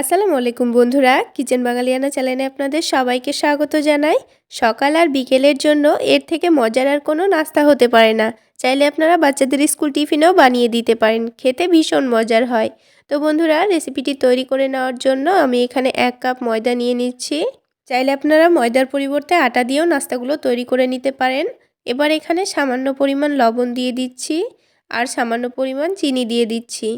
আসসালামু আলাইকুম বন্ধুরা, কিচেন বাঙালিয়ানা চ্যানেলে আপনাদের সবাইকে স্বাগত জানাই। সকাল আর বিকেলের জন্য এর থেকে মজার আর কোনো নাস্তা হতে পারে না। চাইলে আপনারা বাচ্চাদের স্কুল টিফিনেও বানিয়ে দিতে পারেন, খেতে ভীষণ মজার হয়। তো বন্ধুরা, রেসিপিটি তৈরি করে নেওয়ার জন্য আমি এখানে এক কাপ ময়দা নিয়ে নিচ্ছি। চাইলে আপনারা ময়দার পরিবর্তে আটা দিয়েও নাস্তাগুলো তৈরি করে নিতে পারেন। এবার এখানে সামান্য পরিমাণ লবণ দিয়ে দিচ্ছি আর সামান্য পরিমাণ চিনি দিয়ে দিচ্ছি।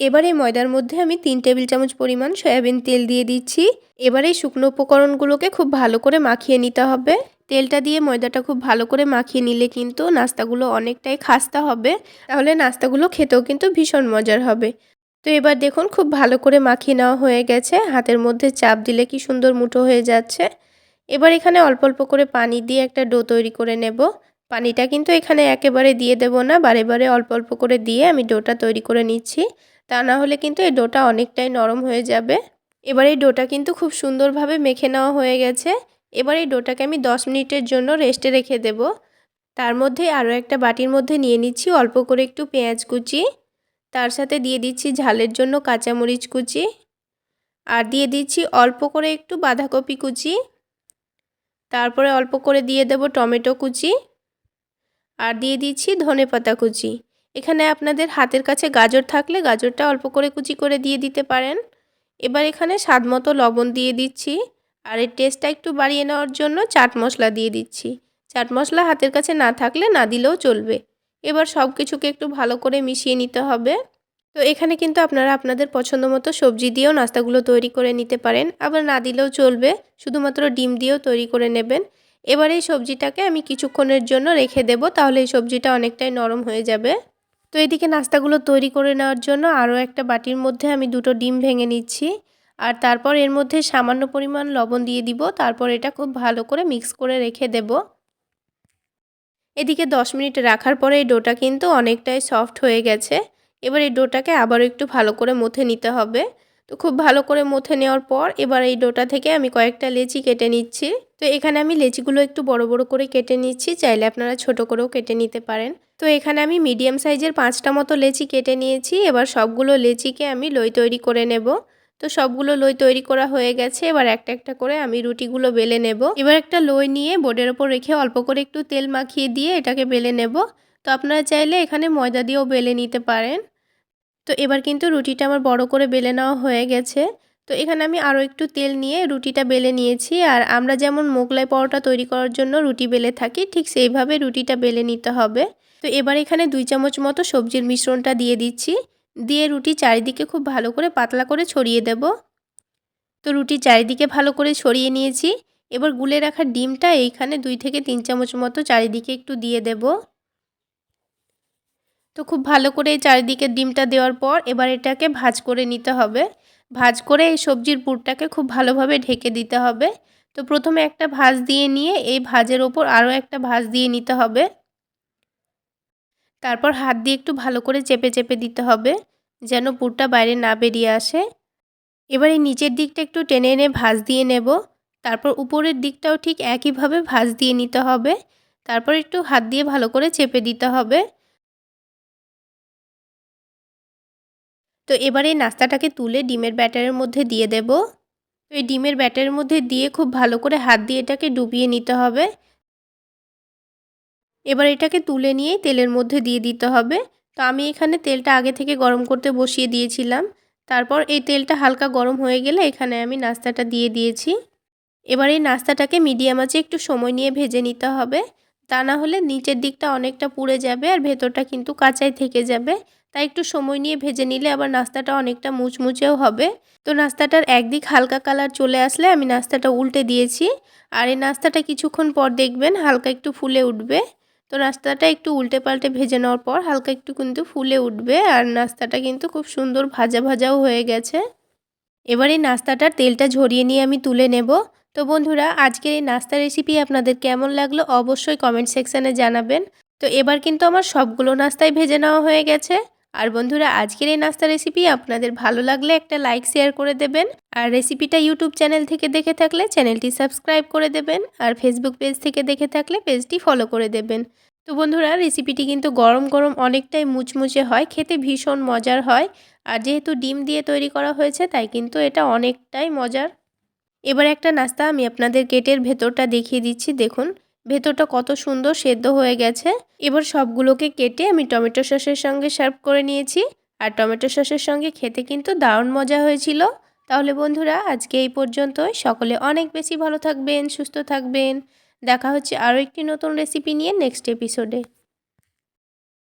এবার এই ময়দার মধ্যে আমি তিন টেবিল চামচ পরিমাণ সয়াবিন তেল দিয়ে দিচ্ছি। এবার এই শুকনো উপকরণগুলোকে খুব ভালো করে মাখিয়ে নিতে হবে। তেলটা দিয়ে ময়দাটা খুব ভালো করে মাখিয়ে নিলে কিন্তু নাস্তাগুলো অনেকটাই খাস্তা হবে। তাহলে নাস্তাগুলো খেতেও কিন্তু ভীষণ মজার হবে। তো এবার দেখুন, খুব ভালো করে মাখিয়ে নেওয়া হয়ে গেছে। হাতের মধ্যে চাপ দিলে কি সুন্দর মুঠো হয়ে যাচ্ছে। এবার এখানে অল্প অল্প করে পানি দিয়ে একটা ডো তৈরি করে নেব। পানিটা কিন্তু এখানে একেবারে দিয়ে দেব না, বারে বারে অল্প অল্প করে দিয়ে আমি ডোটা তৈরি করে নিচ্ছি। তা না হলে কিন্তু এই ডোটা অনেকটাই নরম হয়ে যাবে। এবার এই ডোটা কিন্তু খুব সুন্দরভাবে মেখে নেওয়া হয়ে গেছে। এবার এই ডোটাকে আমি 10 মিনিটের জন্য রেস্টে রেখে দেব। তার মধ্যে আরও একটা বাটির মধ্যে নিয়ে নিচ্ছি অল্প করে একটু পেঁয়াজ কুচি। তার সাথে দিয়ে দিচ্ছি ঝালের জন্য কাঁচামরিচ কুচি। আর দিয়ে দিচ্ছি অল্প করে একটু বাঁধাকপি কুচি। তারপরে অল্প করে দিয়ে দেব টমেটো কুচি। আর দিয়ে দিচ্ছি ধনে পাতা কুচি। এখানে আপনাদের হাতের কাছে গাজর থাকলে গাজরটা অল্প করে কুচি করে দিয়ে দিতে পারেন। এবার এখানে স্বাদ মতো লবণ দিয়ে দিচ্ছি। আর এর টেস্টটা একটু বাড়িয়ে নেওয়ার জন্য চাট মশলা দিয়ে দিচ্ছি। চাট মশলা হাতের কাছে না থাকলে না দিলেও চলবে। এবার সব কিছুকে একটু ভালো করে মিশিয়ে নিতে হবে। তো এখানে কিন্তু আপনারা আপনাদের পছন্দ মতো সবজি দিয়েও নাস্তাগুলো তৈরি করে নিতে পারেন। আবার না দিলেও চলবে, শুধুমাত্র ডিম দিয়েও তৈরি করে নেবেন। এবার এই সবজিটাকে আমি কিছুক্ষণের জন্য রেখে দেব, তাহলে এই সবজিটা অনেকটাই নরম হয়ে যাবে। তো এদিকে নাস্তাগুলো তৈরি করে নেওয়ার জন্য আরও একটা বাটির মধ্যে আমি দুটো ডিম ভেঙে নিচ্ছি। আর তারপর এর মধ্যে সামান্য পরিমাণ লবণ দিয়ে দিব। তারপর এটা খুব ভালো করে মিক্স করে রেখে দেব। এদিকে 10 মিনিট রাখার পরে এই ডোটা কিন্তু অনেকটাই সফট হয়ে গেছে। এবার এই ডোটাকে আবারও একটু ভালো করে মথে নিতে হবে। তো খুব ভালো করে মথে নেওয়ার পর এবার এই ডোটা থেকে আমি কয়েকটা লেচি কেটে নিচ্ছি। তো এখানে আমি লেচিগুলো একটু বড় বড় করে কেটে নিচ্ছি, চাইলে আপনারা ছোট করেও কেটে নিতে পারেন। তো এখানে আমি মিডিয়াম সাইজের পাঁচটা মতো লেচি কেটে নিয়েছি, এবার সবগুলো লেচিকে আমি লই তৈরি করে নেব। তো সবগুলো লই তৈরি করা হয়ে গেছে, এবার একটা একটা করে আমি রুটিগুলো বেলে নেব। এবার একটা লই নিয়ে বোর্ডের ওপর রেখে অল্প করে একটু তেল মাখিয়ে দিয়ে এটাকে বেলে নেব। তো আপনারা চাইলে এখানে ময়দা দিয়েও বেলে নিতে পারেন। তো এবার কিন্তু রুটিটা আমার বড় করে বেলে নেওয়া হয়ে গেছে। তো এখানে আমি আরও একটু তেল নিয়ে রুটিটা বেলে নিয়েছি। আর আমরা যেমন মোগলাই পরোটা তৈরি করার জন্য রুটি বেলে থাকি, ঠিক সেইভাবে রুটিটা বেলে নিতে হবে। তো এবার এখানে দুই চামচ মতো সবজির মিশ্রণটা দিয়ে দিচ্ছি। দিয়ে রুটি চারিদিকে খুব ভালো করে পাতলা করে ছড়িয়ে দেব। তো রুটি চারিদিকে ভালো করে ছড়িয়ে নিয়েছি। এবার গুলে রাখা ডিমটা এইখানে দুই থেকে তিন চামচ মতো চারিদিকে একটু দিয়ে দেব। তো খুব ভালো করে এই চারিদিকে ডিমটা দেওয়ার পর এবার এটাকে ভাজ করে নিতে হবে। ভাজ করে এই সবজির পুরটাকে খুব ভালোভাবে ঢেকে দিতে হবে। তো প্রথমে একটা ভাজ দিয়ে নিয়ে এই ভাজের ওপর আরও একটা ভাজ দিয়ে নিতে হবে। তারপর হাত দিয়ে একটু ভালো করে চেপে চেপে দিতে হবে যেন পুরটা বাইরে না বেরিয়ে আসে। এবার এই নিচের দিকটা একটু টেনে এনে ভাজ দিয়ে নেব। তারপর উপরের দিকটাও ঠিক একইভাবে ভাজ দিয়ে নিতে হবে। তারপর একটু হাত দিয়ে ভালো করে চেপে দিতে হবে। তো এবার নাস্তাটাকে তুলে ডিমের ব্যাটারের মধ্যে দিয়ে দেব। তো এই ডিমের ব্যাটারের মধ্যে দিয়ে খুব ভালো করে হাত দিয়ে এটাকে ডুবিয়ে নিতে হবে। এবার এটাকে তুলে নিয়ে তেলের মধ্যে দিয়ে দিতে হবে। তো আমি এখানে তেলটা আগে থেকে গরম করতে বসিয়ে দিয়েছিলাম। তারপর এই তেলটা হালকা গরম হয়ে গেলে এখানে আমি নাস্তাটা দিয়ে দিয়েছি। এবার এই নাস্তাটাকে মিডিয়াম আছে একটু সময় নিয়ে ভেজে নিতে হবে। তা না হলে নিচের দিকটা অনেকটা পুড়ে যাবে আর ভেতরটা কিন্তু কাঁচাই থেকে যাবে। তাই একটু সময় নিয়ে ভেজে নিলে আবার নাস্তাটা অনেকটা মুচমুচেও হবে। তো নাস্তাটার একদিক হালকা কালার চলে আসলে আমি নাস্তাটা উল্টে দিয়েছি। আর এই নাস্তাটা কিছুক্ষণ পর দেখবেন হালকা একটু ফুলে উঠবে। তো নাস্তাটা একটু উল্টে পাল্টে ভেজে নেওয়ার পর হালকা একটু কিন্তু ফুলে উঠবে আর নাস্তাটা কিন্তু খুব সুন্দর ভাজা ভাজাও হয়ে গেছে। এবার এই নাস্তাটার তেলটা ঝরিয়ে নিয়ে আমি তুলে নেব। তো বন্ধুরা, আজকের এই নাস্তা রেসিপি আপনাদের কেমন লাগল অবশ্যই কমেন্ট সেকশানে জানাবেন। তো এবার কিন্তু আমার সবগুলো নাস্তাই ভেজে নেওয়া হয়ে গেছে। আর বন্ধুরা, আজকের এই নাস্তা রেসিপি আপনাদের ভালো লাগলে একটা লাইক শেয়ার করে দেবেন। আর রেসিপিটা ইউটিউব চ্যানেল থেকে দেখে থাকলে চ্যানেলটি সাবস্ক্রাইব করে দেবেন। আর ফেসবুক পেজ থেকে দেখে থাকলে পেজটি ফলো করে দেবেন। তো বন্ধুরা রেসিপিটি কিন্তু গরম গরম অনেকটাই মুচমুচে হয়, খেতে ভীষণ মজার হয়। আর যেহেতু ডিম দিয়ে তৈরি করা হয়েছে, তাই কিন্তু এটা অনেকটাই মজার। এবার একটা নাস্তা আমি আপনাদের গেটের ভেতরটা দেখিয়ে দিচ্ছি, দেখুন। ভেতরটা কত সুন্দর সেদ্ধ হয়ে গেছে। এবার সবগুলোকে কেটে আমি টমেটো সসের সঙ্গে সার্ভ করে নিয়েছি। আর টমেটো সসের সঙ্গে খেতে কিন্তু দারুণ মজা হয়েছিল। তাহলে বন্ধুরা, আজকে এই পর্যন্তই। সকলে অনেক বেশি ভালো থাকবেন, সুস্থ থাকবেন। দেখা হচ্ছে আরও একটি নতুন রেসিপি নিয়ে নেক্সট এপিসোডে